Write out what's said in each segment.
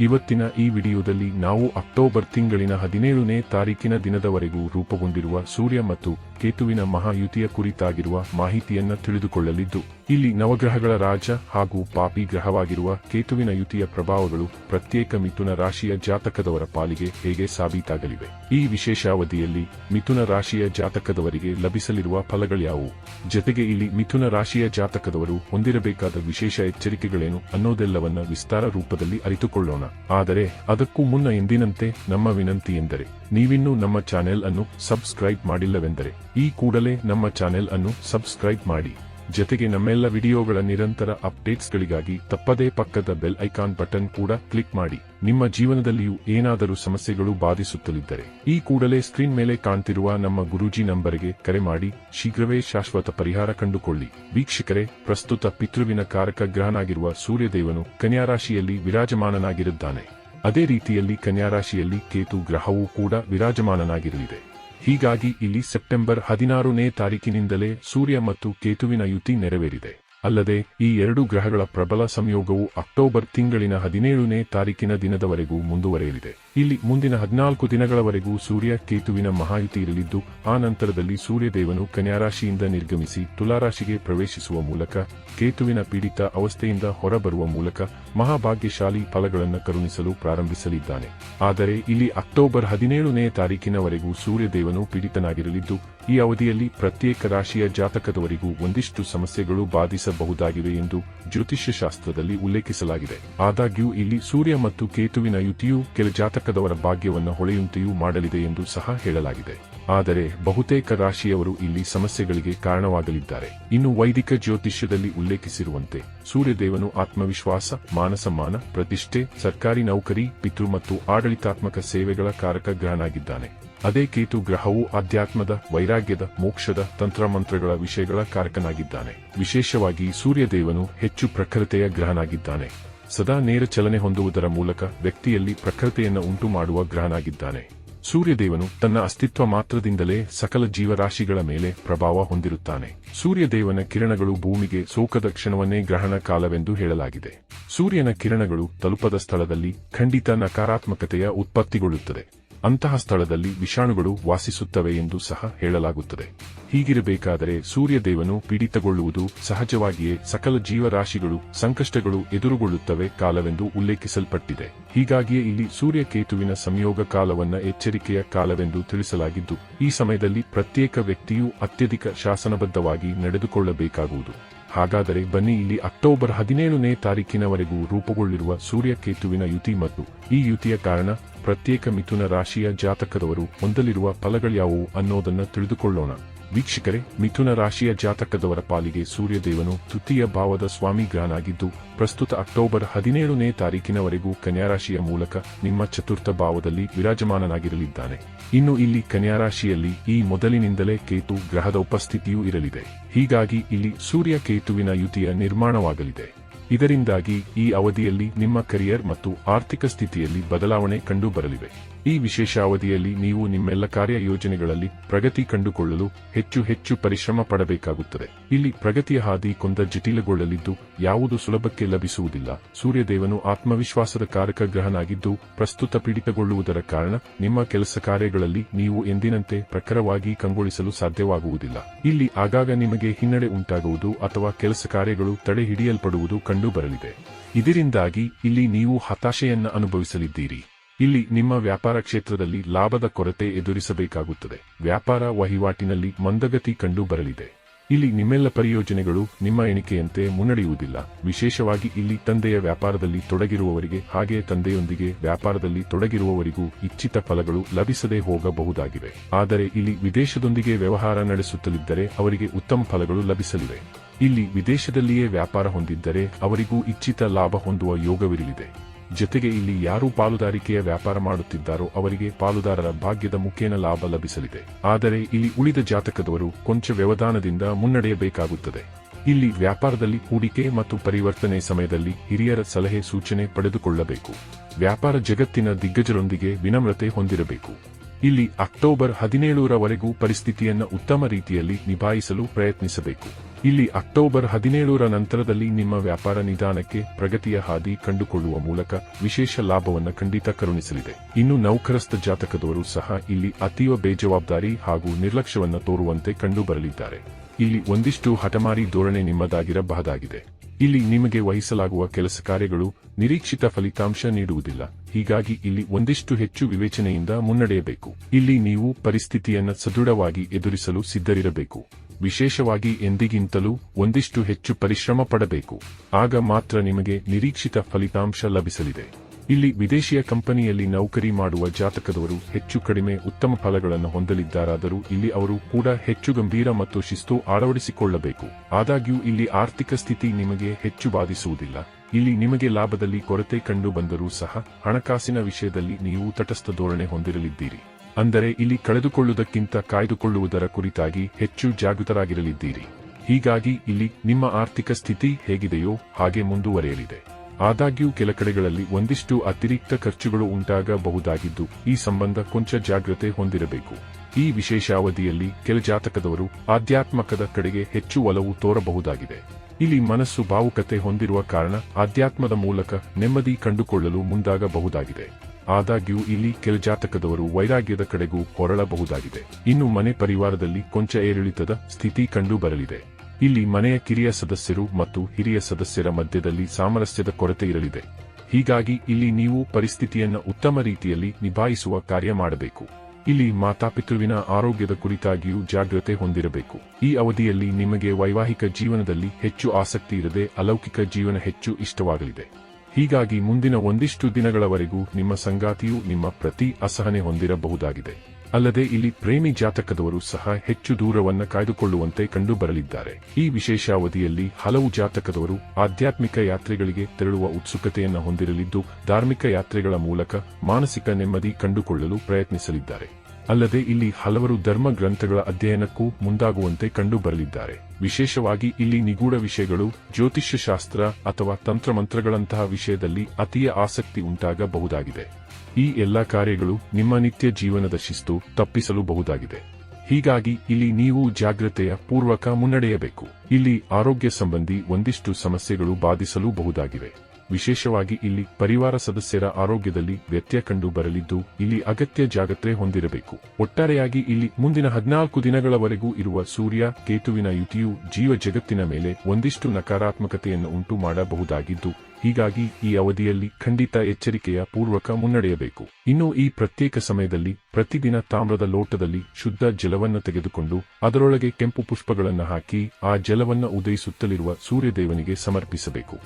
ಇವತ್ತಿನ ಈ ವಿಡಿಯೋದಲ್ಲಿ ನಾವು ಅಕ್ಟೋಬರ್ ತಿಂಗಳಿನ ಹದಿನೇಳನೇ ತಾರೀಕಿನ ದಿನದವರೆಗೂ ರೂಪುಗೊಂಡಿರುವ ಸೂರ್ಯ ಮತ್ತು ಕೇತುವಿನ ಮಹಾಯುತಿಯ ಕುರಿತಾಗಿರುವ ಮಾಹಿತಿಯನ್ನ ತಿಳಿದುಕೊಳ್ಳಲಿದ್ದು, ಇಲ್ಲಿ ನವಗ್ರಹಗಳ ರಾಜ ಹಾಗೂ ಪಾಪಿ ಗ್ರಹವಾಗಿರುವ ಕೇತುವಿನ ಯುತಿಯ ಪ್ರಭಾವಗಳು ಪ್ರತ್ಯೇಕ ಮಿಥುನ ರಾಶಿಯ ಜಾತಕದವರ ಪಾಲಿಗೆ ಹೇಗೆ ಸಾಬೀತಾಗಲಿವೆ? ಈ ವಿಶೇಷ ಅವಧಿಯಲ್ಲಿ ಮಿಥುನ ರಾಶಿಯ ಜಾತಕದವರಿಗೆ ಲಭಿಸಲಿರುವ ಫಲಗಳ್ಯಾವು ಜೊತೆಗೆ ಇಲ್ಲಿ ಮಿಥುನ ರಾಶಿಯ ಜಾತಕದವರು ಹೊಂದಿರಬೇಕಾದ ವಿಶೇಷ ಎಚ್ಚರಿಕೆಗಳೇನು ಅನ್ನೋದೆಲ್ಲವನ್ನ ವಿಸ್ತಾರ ರೂಪದಲ್ಲಿ ಅರಿತುಕೊಳ್ಳೋಣ. ಆದರೆ ಅದಕ್ಕೂ ಮುನ್ನ ಎಂದಿನಂತೆ ನಮ್ಮ ವಿನಂತಿ ಎಂದರೆ, ನೀವಿನ್ನೂ ನಮ್ಮ ಚಾನೆಲ್ ಅನ್ನು ಸಬ್ಸ್ಕ್ರೈಬ್ ಮಾಡಿಲ್ಲವೆಂದರೆ, ಈ ಕೂಡಲೇ ನಮ್ಮ ಚಾನೆಲ್ ಅನ್ನು ಸಬ್ಸ್ಕ್ರೈಬ್ ಮಾಡಿ. ಜೊತೆಗೆ ನಮ್ಮೆಲ್ಲ ವಿಡಿಯೋಗಳ ನಿರಂತರ ಅಪ್ಡೇಟ್ಸ್ಗಳಿಗಾಗಿ ತಪ್ಪದೇ ಪಕ್ಕದ ಬೆಲ್ ಐಕಾನ್ ಬಟನ್ ಕೂಡ ಕ್ಲಿಕ್ ಮಾಡಿ. ನಿಮ್ಮ ಜೀವನದಲ್ಲಿಯೂ ಏನಾದರೂ ಸಮಸ್ಯೆಗಳು ಬಾಧಿಸುತ್ತಲಿದ್ದರೆ ಈ ಕೂಡಲೇ ಸ್ಕ್ರೀನ್ ಮೇಲೆ ಕಾಣ್ತಿರುವ ನಮ್ಮ ಗುರೂಜಿ ನಂಬರ್ಗೆ ಕರೆ ಮಾಡಿ. ಶೀಘ್ರವೇ ಶಾಶ್ವತ ಪರಿಹಾರ ಕಂಡುಕೊಳ್ಳಿ. ವೀಕ್ಷಕರೇ, ಪ್ರಸ್ತುತ ಪಿತೃವಿನ ಕಾರಕ ಗ್ರಹನಾಗಿರುವ ಸೂರ್ಯದೇವನು ಕನ್ಯಾರಾಶಿಯಲ್ಲಿ ವಿರಾಜಮಾನನಾಗಿರುತ್ತಾನೆ. ಅದೇ ರೀತಿಯಲ್ಲಿ ಕನ್ಯಾರಾಶಿಯಲ್ಲಿ ಕೇತು ಗ್ರಹವೂ ಕೂಡ ವಿರಾಜಮಾನನಾಗಿರಲಿದೆ. ಹೀಗಾಗಿ ಇಲ್ಲಿ ಸೆಪ್ಟೆಂಬರ್ ಹದಿನಾರನೇ ತಾರೀಕಿನಿಂದಲೇ ಸೂರ್ಯ ಮತ್ತು ಕೇತುವಿನ ಯುತಿ ನೆರವೇರಿದೆ. ಅಲ್ಲದೆ, ಈ ಎರಡು ಗ್ರಹಗಳ ಪ್ರಬಲ ಸಂಯೋಗವು ಅಕ್ಟೋಬರ್ ತಿಂಗಳಿನ ಹದಿನೇಳನೇ ತಾರೀಕಿನ ದಿನದವರೆಗೂ ಮುಂದುವರೆಯಲಿದೆ. ಇಲ್ಲಿ ಮುಂದಿನ ಹದಿನಾಲ್ಕು ದಿನಗಳವರೆಗೂ ಸೂರ್ಯ ಕೇತುವಿನ ಮಹಾಯುತಿ ಇರಲಿದ್ದು, ಆ ನಂತರದಲ್ಲಿ ಸೂರ್ಯದೇವನು ಕನ್ಯಾರಾಶಿಯಿಂದ ನಿರ್ಗಮಿಸಿ ತುಲಾರಾಶಿಗೆ ಪ್ರವೇಶಿಸುವ ಮೂಲಕ ಕೇತುವಿನ ಪೀಡಿತ ಅವಸ್ಥೆಯಿಂದ ಹೊರಬರುವ ಮೂಲಕ ಮಹಾಭಾಗ್ಯಶಾಲಿ ಫಲಗಳನ್ನು ಕರುಣಿಸಲು ಪ್ರಾರಂಭಿಸಲಿದ್ದಾನೆ. ಆದರೆ ಇಲ್ಲಿ ಅಕ್ಟೋಬರ್ ಹದಿನೇಳನೇ ತಾರೀಕಿನವರೆಗೂ ಸೂರ್ಯದೇವನು ಪೀಡಿತನಾಗಿರಲಿದ್ದು, ಈ ಅವಧಿಯಲ್ಲಿ ಪ್ರತ್ಯೇಕ ರಾಶಿಯ ಜಾತಕದವರಿಗೂ ಒಂದಿಷ್ಟು ಸಮಸ್ಯೆಗಳು ಬಾಧಿಸಬಹುದಾಗಿವೆ ಎಂದು ಜ್ಯೋತಿಷ್ಯಶಾಸ್ತ್ರದಲ್ಲಿ ಉಲ್ಲೇಖಿಸಲಾಗಿದೆ. ಆದಾಗ್ಯೂ ಇಲ್ಲಿ ಸೂರ್ಯ ಮತ್ತು ಕೇತುವಿನ ಯುತಿಯು ಕೆಲ ಜಾತಕದವರ ಭಾಗ್ಯವನ್ನು ಹೊಳೆಯುಂತೆಯೂ ಮಾಡಲಿದೆ ಎಂದು ಸಹ ಹೇಳಲಾಗಿದೆ. ಆದರೆ ಬಹುತೇಕ ರಾಶಿಯವರು ಇಲ್ಲಿ ಸಮಸ್ಯೆಗಳಿಗೆ ಕಾರಣವಾಗಲಿದ್ದಾರೆ. ಇನ್ನು ವೈದಿಕ ಜ್ಯೋತಿಷ್ಯದಲ್ಲಿ ಉಲ್ಲೇಖಿಸಿರುವಂತೆ, ಸೂರ್ಯದೇವನು ಆತ್ಮವಿಶ್ವಾಸ, ಮಾನಸಮ್ಮಾನ, ಪ್ರತಿಷ್ಠೆ, ಸರ್ಕಾರಿ ನೌಕರಿ, ಪಿತೃ ಮತ್ತು ಆಡಳಿತಾತ್ಮಕ ಸೇವೆಗಳ ಕಾರಕ ಗ್ರಹನಾಗಿದ್ದಾನೆ. ಅದೇ ಕೇತು ಗ್ರಹವು ಅಧ್ಯಾತ್ಮದ ವೈರಾಗ್ಯದ, ಮೋಕ್ಷದ, ತಂತ್ರಮಂತ್ರಗಳ ವಿಷಯಗಳ ಕಾರಕನಾಗಿದ್ದಾನೆ. ವಿಶೇಷವಾಗಿ ಸೂರ್ಯದೇವನು ಹೆಚ್ಚು ಪ್ರಖರತೆಯ ಗ್ರಹನಾಗಿದ್ದಾನೆ. ಸದಾ ನೇರ ಚಲನೆ ಹೊಂದುವುದರ ಮೂಲಕ ವ್ಯಕ್ತಿಯಲ್ಲಿ ಪ್ರಖರತೆಯನ್ನು ಉಂಟು ಮಾಡುವ ಗ್ರಹನಾಗಿದ್ದಾನೆ. ಸೂರ್ಯದೇವನು ತನ್ನ ಅಸ್ತಿತ್ವ ಮಾತ್ರದಿಂದಲೇ ಸಕಲ ಜೀವರಾಶಿಗಳ ಮೇಲೆ ಪ್ರಭಾವ ಹೊಂದಿರುತ್ತಾನೆ. ಸೂರ್ಯದೇವನ ಕಿರಣಗಳು ಭೂಮಿಗೆ ಸೋಕದ ಕ್ಷಣವನ್ನೇ ಗ್ರಹಣ ಕಾಲವೆಂದು ಹೇಳಲಾಗಿದೆ. ಸೂರ್ಯನ ಕಿರಣಗಳು ತಲುಪದ ಸ್ಥಳದಲ್ಲಿ ಖಂಡಿತ ನಕಾರಾತ್ಮಕತೆಯ ಉತ್ಪತ್ತಿಗೊಳ್ಳುತ್ತದೆ. ಅಂತಹ ಸ್ಥಳದಲ್ಲಿ ವಿಷಾಣುಗಳು ವಾಸಿಸುತ್ತವೆ ಎಂದು ಸಹ ಹೇಳಲಾಗುತ್ತದೆ. ಹೀಗಿರಬೇಕಾದರೆ ಸೂರ್ಯದೇವನು ಪೀಡಿತಗೊಳ್ಳುವುದು ಸಹಜವಾಗಿಯೇ ಸಕಲ ಜೀವರಾಶಿಗಳು ಸಂಕಷ್ಟಗಳು ಎದುರುಗೊಳ್ಳುತ್ತವೆ ಕಾಲವೆಂದು ಉಲ್ಲೇಖಿಸಲ್ಪಟ್ಟಿದೆ. ಹೀಗಾಗಿಯೇ ಇಲ್ಲಿ ಸೂರ್ಯಕೇತುವಿನ ಸಂಯೋಗ ಕಾಲವನ್ನ ಎಚ್ಚರಿಕೆಯ ಕಾಲವೆಂದು ತಿಳಿಸಲಾಗಿದ್ದು, ಈ ಸಮಯದಲ್ಲಿ ಪ್ರತ್ಯೇಕ ವ್ಯಕ್ತಿಯು ಅತ್ಯಧಿಕ ಶಾಸನಬದ್ಧವಾಗಿ ನಡೆದುಕೊಳ್ಳಬೇಕಾಗುವುದು. ಹಾಗಾದರೆ ಬನ್ನಿ ಇಲ್ಲಿ ಅಕ್ಟೋಬರ್ ಹದಿನೇಳನೇ ತಾರೀಕಿನವರೆಗೂ ರೂಪುಗೊಳ್ಳಿರುವ ಸೂರ್ಯಕೇತುವಿನ ಯುತಿ ಮತ್ತು ಈ ಯುತಿಯ ಕಾರಣ ಪ್ರತ್ಯೇಕ ಮಿಥುನ ರಾಶಿಯ ಜಾತಕದವರು ಹೊಂದಲಿರುವ ಫಲಗಳ್ಯಾವುವು ಅನ್ನೋದನ್ನು ತಿಳಿದುಕೊಳ್ಳೋಣ. ವೀಕ್ಷಕರೇ, ಮಿಥುನ ರಾಶಿಯ ಜಾತಕದವರ ಪಾಲಿಗೆ ಸೂರ್ಯದೇವನು ತೃತೀಯ ಭಾವದ ಸ್ವಾಮಿ ಗ್ರಹನಾಗಿದ್ದು ಪ್ರಸ್ತುತ ಅಕ್ಟೋಬರ್ ಹದಿನೇಳನೇ ತಾರೀಕಿನವರೆಗೂ ಕನ್ಯಾರಾಶಿಯ ಮೂಲಕ ನಿಮ್ಮ ಚತುರ್ಥ ಭಾವದಲ್ಲಿ ವಿರಾಜಮಾನನಾಗಿರಲಿದ್ದಾನೆ. ಇನ್ನು ಇಲ್ಲಿ ಕನ್ಯಾರಾಶಿಯಲ್ಲಿ ಈ ಮೊದಲಿನಿಂದಲೇ ಕೇತು ಗ್ರಹದ ಉಪಸ್ಥಿತಿಯೂ ಇರಲಿದೆ. ಹೀಗಾಗಿ ಇಲ್ಲಿ ಸೂರ್ಯ ಕೇತುವಿನ ಯುತಿಯ ನಿರ್ಮಾಣವಾಗಲಿದೆ. ಇದರಿಂದಾಗಿ ಈ ಅವಧಿಯಲ್ಲಿ ನಿಮ್ಮ ಕರಿಯರ್ ಮತ್ತು ಆರ್ಥಿಕ ಸ್ಥಿತಿಯಲ್ಲಿ ಬದಲಾವಣೆ ಕಂಡುಬರಲಿವೆ. ಈ ವಿಶೇಷ ಅವಧಿಯಲ್ಲಿ ನೀವು ನಿಮ್ಮೆಲ್ಲ ಕಾರ್ಯ ಯೋಜನೆಗಳಲ್ಲಿ ಪ್ರಗತಿ ಕಂಡುಕೊಳ್ಳಲು ಹೆಚ್ಚು ಹೆಚ್ಚು ಪರಿಶ್ರಮ ಪಡಬೇಕಾಗುತ್ತದೆ. ಇಲ್ಲಿ ಪ್ರಗತಿಯ ಹಾದಿ ಕೊಂದ ಜಟಿಲಗೊಳ್ಳಲಿದ್ದು ಯಾವುದು ಸುಲಭಕ್ಕೆ ಲಭಿಸುವುದಿಲ್ಲ. ಸೂರ್ಯದೇವನು ಆತ್ಮವಿಶ್ವಾಸದ ಕಾರಕ ಗ್ರಹನಾಗಿದ್ದು ಪ್ರಸ್ತುತ ಪೀಡಿತಗೊಳ್ಳುವುದರ ಕಾರಣ ನಿಮ್ಮ ಕೆಲಸ ಕಾರ್ಯಗಳಲ್ಲಿ ನೀವು ಎಂದಿನಂತೆ ಪ್ರಖರವಾಗಿ ಕಂಗೊಳಿಸಲು ಸಾಧ್ಯವಾಗುವುದಿಲ್ಲ. ಇಲ್ಲಿ ಆಗಾಗ ನಿಮಗೆ ಹಿನ್ನಡೆ ಉಂಟಾಗುವುದು ಅಥವಾ ಕೆಲಸ ಕಾರ್ಯಗಳು ತಡೆ ಹಿಡಿಯಲ್ಪಡುವುದು ಕಂಡುಬರಲಿದೆ. ಇದರಿಂದಾಗಿ ಇಲ್ಲಿ ನೀವು ಹತಾಶೆಯನ್ನ ಅನುಭವಿಸಲಿದ್ದೀರಿ. ಇಲ್ಲಿ ನಿಮ್ಮ ವ್ಯಾಪಾರ ಕ್ಷೇತ್ರದಲ್ಲಿ ಲಾಭದ ಕೊರತೆ ಎದುರಿಸಬೇಕಾಗುತ್ತದೆ. ವ್ಯಾಪಾರ ವಹಿವಾಟಿನಲ್ಲಿ ಮಂದಗತಿ ಕಂಡು ಬರಲಿದೆ ಇಲ್ಲಿ ನಿಮ್ಮೆಲ್ಲ ಪರಿಯೋಜನೆಗಳು ನಿಮ್ಮ ಎಣಿಕೆಯಂತೆ ಮುನ್ನಡೆಯುವುದಿಲ್ಲ. ವಿಶೇಷವಾಗಿ ಇಲ್ಲಿ ತಂದೆಯ ವ್ಯಾಪಾರದಲ್ಲಿ ತೊಡಗಿರುವವರಿಗೆ ಹಾಗೆ ತಂದೆಯೊಂದಿಗೆ ವ್ಯಾಪಾರದಲ್ಲಿ ತೊಡಗಿರುವವರಿಗೂ ಇಚ್ಛಿತ ಫಲಗಳು ಲಭಿಸದೆ ಹೋಗಬಹುದಾಗಿವೆ ಆದರೆ ಇಲ್ಲಿ ವಿದೇಶದೊಂದಿಗೆ ವ್ಯವಹಾರ ನಡೆಸುತ್ತಲಿದ್ದರೆ ಅವರಿಗೆ ಉತ್ತಮ ಫಲಗಳು ಲಭಿಸಲಿವೆ. ಇಲ್ಲಿ ವಿದೇಶದಲ್ಲಿಯೇ ವ್ಯಾಪಾರ ಹೊಂದಿದ್ದರೆ ಅವರಿಗೂ ಇಚ್ಛಿತ ಲಾಭ ಹೊಂದುವ ಯೋಗವಿರಲಿದೆ. ಜೊತೆಗೆ ಇಲ್ಲಿ ಯಾರು ಪಾಲುದಾರಿಕೆಯ ವ್ಯಾಪಾರ ಮಾಡುತ್ತಿದ್ದಾರೋ ಅವರಿಗೆ ಪಾಲುದಾರರ ಭಾಗ್ಯದ ಮುಖೇನ ಲಾಭ ಲಭಿಸಲಿದೆ. ಆದರೆ ಇಲ್ಲಿ ಉಳಿದ ಜಾತಕದವರು ಕೊಂಚ ವ್ಯವಧಾನದಿಂದ ಮುನ್ನಡೆಯಬೇಕಾಗುತ್ತದೆ. ಇಲ್ಲಿ ವ್ಯಾಪಾರದಲ್ಲಿ ಹೂಡಿಕೆ ಮತ್ತು ಪರಿವರ್ತನೆ ಸಮಯದಲ್ಲಿ ಹಿರಿಯರ ಸಲಹೆ ಸೂಚನೆ ಪಡೆದುಕೊಳ್ಳಬೇಕು. ವ್ಯಾಪಾರ ಜಗತ್ತಿನ ದಿಗ್ಗಜರೊಂದಿಗೆ ವಿನಮ್ರತೆ ಹೊಂದಿರಬೇಕು. ಇಲ್ಲಿ ಅಕ್ಟೋಬರ್ ಹದಿನೇಳರವರೆಗೂ ಪರಿಸ್ಥಿತಿಯನ್ನು ಉತ್ತಮ ರೀತಿಯಲ್ಲಿ ನಿಭಾಯಿಸಲು ಪ್ರಯತ್ನಿಸಬೇಕು. ಇಲ್ಲಿ ಅಕ್ಟೋಬರ್ ಹದಿನೇಳರ ನಂತರದಲ್ಲಿ ನಿಮ್ಮ ವ್ಯಾಪಾರ ನಿಧಾನಕ್ಕೆ ಪ್ರಗತಿಯ ಹಾದಿ ಕಂಡುಕೊಳ್ಳುವ ಮೂಲಕ ವಿಶೇಷ ಲಾಭವನ್ನು ಖಂಡಿತ ಕರುಣಿಸಲಿದೆ. ಇನ್ನು ನೌಕರಸ್ಥ ಜಾತಕದವರು ಸಹ ಇಲ್ಲಿ ಅತೀವ ಬೇಜವಾಬ್ದಾರಿ ಹಾಗೂ ನಿರ್ಲಕ್ಷ್ಯವನ್ನು ತೋರುವಂತೆ ಕಂಡುಬರಲಿದ್ದಾರೆ. ಇಲ್ಲಿ ಒಂದಿಷ್ಟು ಹಠಮಾರಿ ಧೋರಣೆ ನಿಮ್ಮದಾಗಿರಬಹುದಾಗಿದೆ. ಇಲ್ಲಿ ನಿಮಗೆ ವಹಿಸಲಾಗುವ ಕೆಲಸ ಕಾರ್ಯಗಳು ನಿರೀಕ್ಷಿತ ಫಲಿತಾಂಶ ನೀಡುವುದಿಲ್ಲ. ಹೀಗಾಗಿ ಇಲ್ಲಿ ಒಂದಿಷ್ಟು ಹೆಚ್ಚು ವಿವೇಚನೆಯಿಂದ ಮುನ್ನಡೆಯಬೇಕು. ಇಲ್ಲಿ ನೀವು ಪರಿಸ್ಥಿತಿಯನ್ನು ಸದೃಢವಾಗಿ ಎದುರಿಸಲು ಸಿದ್ಧರಿರಬೇಕು. ವಿಶೇಷವಾಗಿ ಎಂದಿಗಿಂತಲೂ ಒಂದಿಷ್ಟು ಹೆಚ್ಚು ಪರಿಶ್ರಮ ಪಡಬೇಕು. ಆಗ ಮಾತ್ರ ನಿಮಗೆ ನಿರೀಕ್ಷಿತ ಫಲಿತಾಂಶ ಲಭಿಸಲಿದೆ. ಇಲ್ಲಿ ವಿದೇಶಿಯ ಕಂಪನಿಯಲ್ಲಿ ನೌಕರಿ ಮಾಡುವ ಜಾತಕದವರು ಹೆಚ್ಚು ಕಡಿಮೆ ಉತ್ತಮ ಫಲಗಳನ್ನು ಹೊಂದಲಿದ್ದಾರಾದರೂ ಇಲ್ಲಿ ಅವರು ಕೂಡ ಹೆಚ್ಚು ಗಂಭೀರ ಮತ್ತು ಶಿಸ್ತು ಅಳವಡಿಸಿಕೊಳ್ಳಬೇಕು. ಆದಾಗ್ಯೂ ಇಲ್ಲಿ ಆರ್ಥಿಕ ಸ್ಥಿತಿ ನಿಮಗೆ ಹೆಚ್ಚು ಬಾಧಿಸುವುದಿಲ್ಲ. ಇಲ್ಲಿ ನಿಮಗೆ ಲಾಭದಲ್ಲಿ ಕೊರತೆ ಕಂಡು ಬಂದರೂ ಸಹ ಹಣಕಾಸಿನ ವಿಷಯದಲ್ಲಿ ನೀವು ತಟಸ್ಥ ಧೋರಣೆ ಹೊಂದಿರಲಿದ್ದೀರಿ. ಅಂದರೆ ಇಲ್ಲಿ ಕಳೆದುಕೊಳ್ಳುವುದಕ್ಕಿಂತ ಕಾಯ್ದುಕೊಳ್ಳುವುದರ ಕುರಿತಾಗಿ ಹೆಚ್ಚು ಜಾಗೃತರಾಗಿರಲಿದ್ದೀರಿ. ಹೀಗಾಗಿ ಇಲ್ಲಿ ನಿಮ್ಮ ಆರ್ಥಿಕ ಸ್ಥಿತಿ ಹೇಗಿದೆಯೋ ಹಾಗೆ ಮುಂದುವರೆಯಲಿದೆ. ಆದಾಗ್ಯೂ ಕೆಲ ಕಡೆಗಳಲ್ಲಿ ಒಂದಿಷ್ಟು ಅತಿರಿಕ್ತ ಖರ್ಚುಗಳು ಉಂಟಾಗಬಹುದಾಗಿದ್ದು, ಈ ಸಂಬಂಧ ಕೊಂಚ ಜಾಗ್ರತೆ ಹೊಂದಿರಬೇಕು. ಈ ವಿಶೇಷ ಅವಧಿಯಲ್ಲಿ ಕೆಲ ಜಾತಕದವರು ಆಧ್ಯಾತ್ಮಕದ ಕಡೆಗೆ ಹೆಚ್ಚು ಒಲವು ತೋರಬಹುದಾಗಿದೆ. ಇಲ್ಲಿ ಮನಸ್ಸು ಭಾವುಕತೆ ಹೊಂದಿರುವ ಕಾರಣ ಆಧ್ಯಾತ್ಮದ ಮೂಲಕ ನೆಮ್ಮದಿ ಕಂಡುಕೊಳ್ಳಲು ಮುಂದಾಗಬಹುದಾಗಿದೆ. ಆದಾಗ್ಯೂ ಇಲ್ಲಿ ಕೆಲ ಜಾತಕದವರು ವೈರಾಗ್ಯದ ಕಡೆಗೂ ಹೊರಳಬಹುದಾಗಿದೆ. ಇನ್ನು ಮನೆ ಪರಿವಾರದಲ್ಲಿ ಕೊಂಚ ಏರಿಳಿತದ ಸ್ಥಿತಿ ಕಂಡು ಬರಲಿದೆ ಇಲ್ಲಿ ಮನೆಯ ಕಿರಿಯ ಸದಸ್ಯರು ಮತ್ತು ಹಿರಿಯ ಸದಸ್ಯರ ಮಧ್ಯದಲ್ಲಿ ಸಾಮರಸ್ಯದ ಕೊರತೆ ಇರಲಿದೆ. ಹೀಗಾಗಿ ಇಲ್ಲಿ ನೀವು ಪರಿಸ್ಥಿತಿಯನ್ನು ಉತ್ತಮ ರೀತಿಯಲ್ಲಿ ನಿಭಾಯಿಸುವ ಕಾರ್ಯ ಮಾಡಬೇಕು. ಇಲ್ಲಿ ಮಾತಾಪಿತೃವಿನ ಆರೋಗ್ಯದ ಕುರಿತಾಗಿಯೂ ಜಾಗ್ರತೆ ಹೊಂದಿರಬೇಕು. ಈ ಅವಧಿಯಲ್ಲಿ ನಿಮಗೆ ವೈವಾಹಿಕ ಜೀವನದಲ್ಲಿ ಹೆಚ್ಚು ಆಸಕ್ತಿ ಇರದೆ ಅಲೌಕಿಕ ಜೀವನ ಹೆಚ್ಚು ಇಷ್ಟವಾಗಲಿದೆ. ಹೀಗಾಗಿ ಮುಂದಿನ ಒಂದಿಷ್ಟು ದಿನಗಳವರೆಗೂ ನಿಮ್ಮ ಸಂಗಾತಿಯು ನಿಮ್ಮ ಪ್ರತಿ ಅಸಹನೆ ಹೊಂದಿರಬಹುದಾಗಿದೆ. ಅಲ್ಲದೆ ಇಲ್ಲಿ ಪ್ರೇಮಿ ಜಾತಕದವರು ಸಹ ಹೆಚ್ಚು ದೂರವನ್ನ ಕಾಯ್ದುಕೊಳ್ಳುವಂತೆ ಕಂಡುಬರಲಿದ್ದಾರೆ. ಈ ವಿಶೇಷ ಅವಧಿಯಲ್ಲಿ ಹಲವು ಜಾತಕದವರು ಆಧ್ಯಾತ್ಮಿಕ ಯಾತ್ರೆಗಳಿಗೆ ತೆರಳುವ ಉತ್ಸುಕತೆಯನ್ನು ಹೊಂದಿರಲಿದ್ದು, ಧಾರ್ಮಿಕ ಯಾತ್ರೆಗಳ ಮೂಲಕ ಮಾನಸಿಕ ನೆಮ್ಮದಿ ಕಂಡುಕೊಳ್ಳಲು ಪ್ರಯತ್ನಿಸಲಿದ್ದಾರೆ. ಅಲ್ಲದೆ ಇಲ್ಲಿ ಹಲವರು ಧರ್ಮ ಗ್ರಂಥಗಳ ಅಧ್ಯಯನಕ್ಕೂ ಮುಂದಾಗುವಂತೆ ಕಂಡುಬರಲಿದ್ದಾರೆ. ವಿಶೇಷವಾಗಿ ಇಲ್ಲಿ ನಿಗೂಢ ವಿಷಯಗಳು, ಜ್ಯೋತಿಷ್ಯಶಾಸ್ತ್ರ ಅಥವಾ ತಂತ್ರಮಂತ್ರಗಳಂತಹ ವಿಷಯದಲ್ಲಿ ಅತಿಯ ಆಸಕ್ತಿ ಉಂಟಾಗಬಹುದಾಗಿದೆ. ಈ ಎಲ್ಲಾ ಕಾರ್ಯಗಳು ನಿಮ್ಮ ನಿತ್ಯ ಜೀವನದ ಶಿಸ್ತು ತಪ್ಪಿಸಲು ಬಹುದಾಗಿದೆ. ಹೀಗಾಗಿ ಇಲ್ಲಿ ನೀವು ಜಾಗ್ರತೆಯ ಪೂರ್ವಕ ಮುನ್ನಡೆಯಬೇಕು. ಇಲ್ಲಿ ಆರೋಗ್ಯ ಸಂಬಂಧಿ ಒಂದಿಷ್ಟು ಸಮಸ್ಯೆಗಳು ಬಾಧಿಸಲು ಬಹುದಾಗಿವೆ. ವಿಶೇಷವಾಗಿ ಇಲ್ಲಿ ಪರಿವಾರ ಸದಸ್ಯರ ಆರೋಗ್ಯದಲ್ಲಿ ವ್ಯತ್ಯಯ ಕಂಡು ಬರಲಿದ್ದು, ಇಲ್ಲಿ ಅಗತ್ಯ ಜಾಗ್ರತೆ ಹೊಂದಿರಬೇಕು. ಒಟ್ಟಾರೆಯಾಗಿ ಇಲ್ಲಿ ಮುಂದಿನ ಹದಿನಾಲ್ಕು ದಿನಗಳವರೆಗೂ ಇರುವ ಸೂರ್ಯ, ಕೇತುವಿನ ಯುತಿಯು ಜೀವ ಜಗತ್ತಿನ ಮೇಲೆ ಒಂದಿಷ್ಟು ನಕಾರಾತ್ಮಕತೆಯನ್ನು ಉಂಟು ಮಾಡಬಹುದಾಗಿದ್ದು, ಹೀಗಾಗಿ ಈ ಅವಧಿಯಲ್ಲಿ ಖಂಡಿತ ಎಚ್ಚರಿಕೆಯ ಪೂರ್ವಕ ಮುನ್ನಡೆಯಬೇಕು. ಇನ್ನು ಈ ಪ್ರತ್ಯೇಕ ಸಮಯದಲ್ಲಿ ಪ್ರತಿದಿನ ತಾಮ್ರದ ಲೋಟದಲ್ಲಿ ಶುದ್ಧ ಜಲವನ್ನು ತೆಗೆದುಕೊಂಡು, ಅದರೊಳಗೆ ಕೆಂಪು ಪುಷ್ಪಗಳನ್ನು ಹಾಕಿ, ಆ ಜಲವನ್ನು ಉದಯಿಸುತ್ತಲಿರುವ ಸೂರ್ಯದೇವನಿಗೆ ಸಮರ್ಪಿಸಬೇಕು.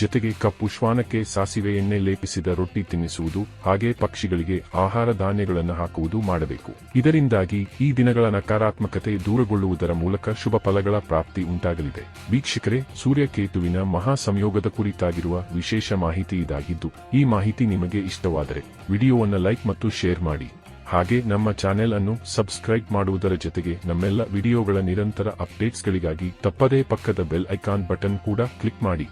ಜೊತೆಗೆ ಕಪ್ಪು ಶ್ವಾನಕ್ಕೆ ಸಾಸಿವೆ ಎಣ್ಣೆ ಲೇಪಿಸಿದ ರೊಟ್ಟಿ ತಿನ್ನಿಸುವುದು, ಹಾಗೆ ಪಕ್ಷಿಗಳಿಗೆ ಆಹಾರ ಧಾನ್ಯಗಳನ್ನು ಹಾಕುವುದು ಮಾಡಬೇಕು. ಇದರಿಂದಾಗಿ ಈ ದಿನಗಳ ನಕಾರಾತ್ಮಕತೆ ದೂರಗೊಳ್ಳುವುದರ ಮೂಲಕ ಶುಭ ಫಲಗಳ ಪ್ರಾಪ್ತಿ ಉಂಟಾಗಲಿದೆ. ವೀಕ್ಷಕರೇ, ಸೂರ್ಯಕೇತುವಿನ ಮಹಾ ಸಂಯೋಗದ ಕುರಿತಾಗಿರುವ ವಿಶೇಷ ಮಾಹಿತಿ ಇದಾಗಿದ್ದು, ಈ ಮಾಹಿತಿ ನಿಮಗೆ ಇಷ್ಟವಾದರೆ ವಿಡಿಯೋವನ್ನು ಲೈಕ್ ಮತ್ತು ಶೇರ್ ಮಾಡಿ. ಹಾಗೆ ನಮ್ಮ ಚಾನೆಲ್ ಅನ್ನು ಸಬ್ಸ್ಕ್ರೈಬ್ ಮಾಡುವುದರ ಜೊತೆಗೆ ನಮ್ಮೆಲ್ಲ ವಿಡಿಯೋಗಳ ನಿರಂತರ ಅಪ್ಡೇಟ್ಸ್ಗಳಿಗಾಗಿ ತಪ್ಪದೇ ಪಕ್ಕದ ಬೆಲ್ ಐಕಾನ್ ಬಟನ್ ಕೂಡ ಕ್ಲಿಕ್ ಮಾಡಿ.